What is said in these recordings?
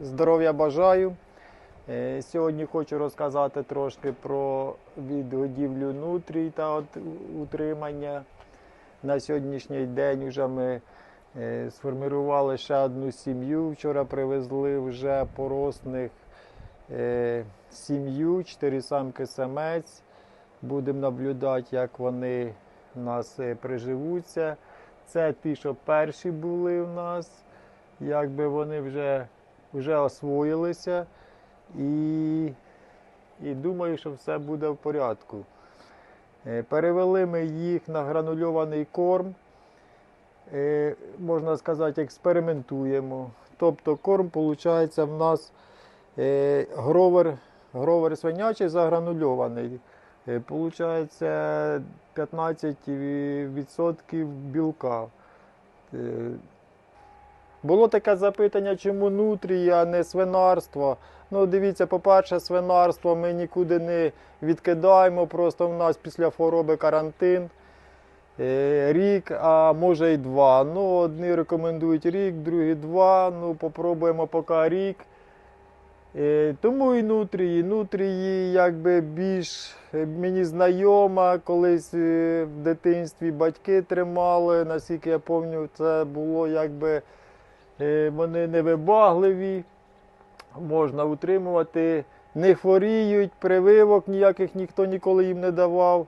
Здоров'я бажаю. Е, Сьогодні хочу розказати трошки про відгодівлю нутрій та утримання. На сьогоднішній день вже ми е, сформували ще одну сім'ю. Вчора привезли вже поросних е, сім'ю, чотири самки самець. Будемо наблюдати, як вони у нас приживуться. Це ті, що перші були у нас, якби вони вже, вже освоїлися. І, і думаю, що все буде в порядку. Е, Перевели ми їх на гранульований корм. Е, Можна сказати, експериментуємо. Тобто корм, виходить, в нас е, гровер, гровер свинячий загранульований. Получається 15% білка. Було таке запитання, чому нутрії, а не свинарство. Ну, дивіться, по-перше, свинарство ми нікуди не відкидаємо, просто в нас після хвороби карантин. Е, Рік, а може й два. Ну, одні рекомендують рік, другі два. Ну, попробуємо поки рік. Е, Тому і нутрії. Нутрії якби більш е, мені знайома. Колись в дитинстві батьки тримали, наскільки я пам'ятаю, це було якби вони невибагливі, можна утримувати, не хворіють, прививок ніяких ніхто ніколи їм не давав.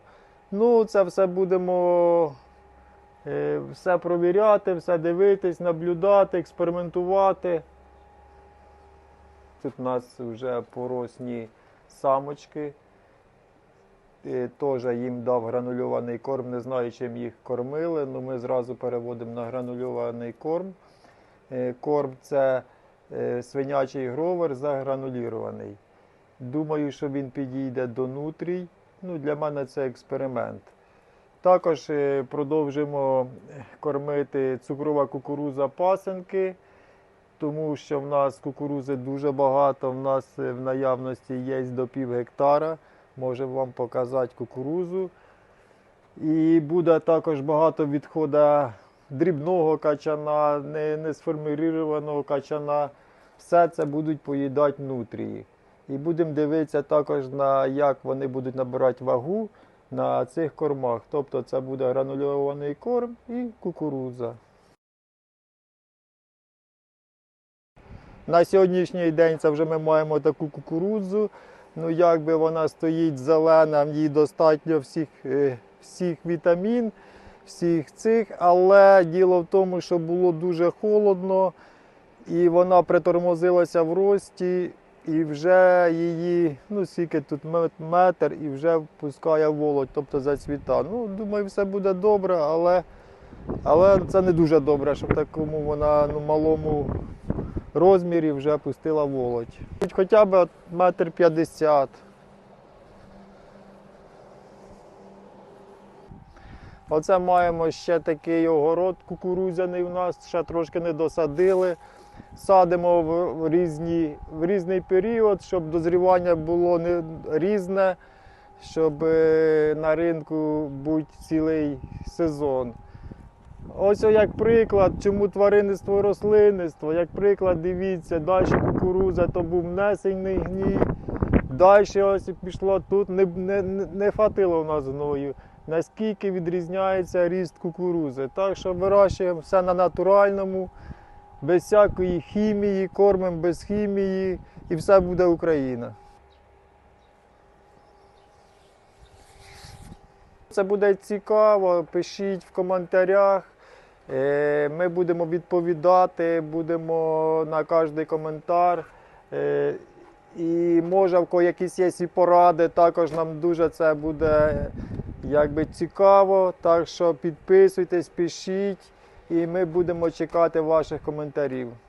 Ну, це все будемо е, все провіряти, все дивитись, наблюдати, експериментувати. Тут у нас вже поросні самочки. Е, Теж їм дав гранульований корм, не знаю, чим їх кормили, але ми зразу переводимо на гранульований корм. Е, Корм це е, свинячий гровер загранулірований. Думаю, що він підійде до нутрій. Ну, для мене це експеримент. Також е, продовжимо кормити цукрова кукуруза пасенки тому що в нас кукурузи дуже багато, в нас в наявності є до пів гектара. Можемо вам показати кукурузу. І буде також багато відходу дрібного качана, не, не сформірованого качана. Все це будуть поїдати нутрії. І будемо дивитися також на як вони будуть набирати вагу на цих кормах. Тобто це буде гранульований корм і кукуруза. На сьогоднішній день це вже ми маємо таку кукурудзу. Ну, якби вона стоїть зелена, ній достатньо всіх, е, всіх вітамін, всіх цих. Але діло в тому, що було дуже холодно, і вона притормозилася в рості, і вже її, ну скільки тут метр, і вже впускає володь, тобто зацвіта. Ну, думаю, все буде добре, але, але це не дуже добре, що в такому вона ну, малому розмірі вже пустила володь. Хоча б метр п'ятдесят. Оце маємо ще такий огород кукурудзяний у нас, ще трошки не досадили. Садимо в, різні, в різний період, щоб дозрівання було не різне, щоб е, на ринку бути цілий сезон. Ось як приклад, чому тваринництво рослинництво. Як приклад, дивіться, далі кукуруза, то був внесений гній. Далі ось пішло тут, не, не, не хватило в нас гною. Наскільки відрізняється ріст кукурузи. Так що вирощуємо все на натуральному, без всякої хімії, кормимо без хімії і все буде Україна. Це буде цікаво, пишіть в коментарях. Е, Ми будемо відповідати, будемо на кожний коментар. Е, І може в якісь є і поради, також нам дуже це буде якби цікаво. Так що підписуйтесь, пишіть, і ми будемо чекати ваших коментарів.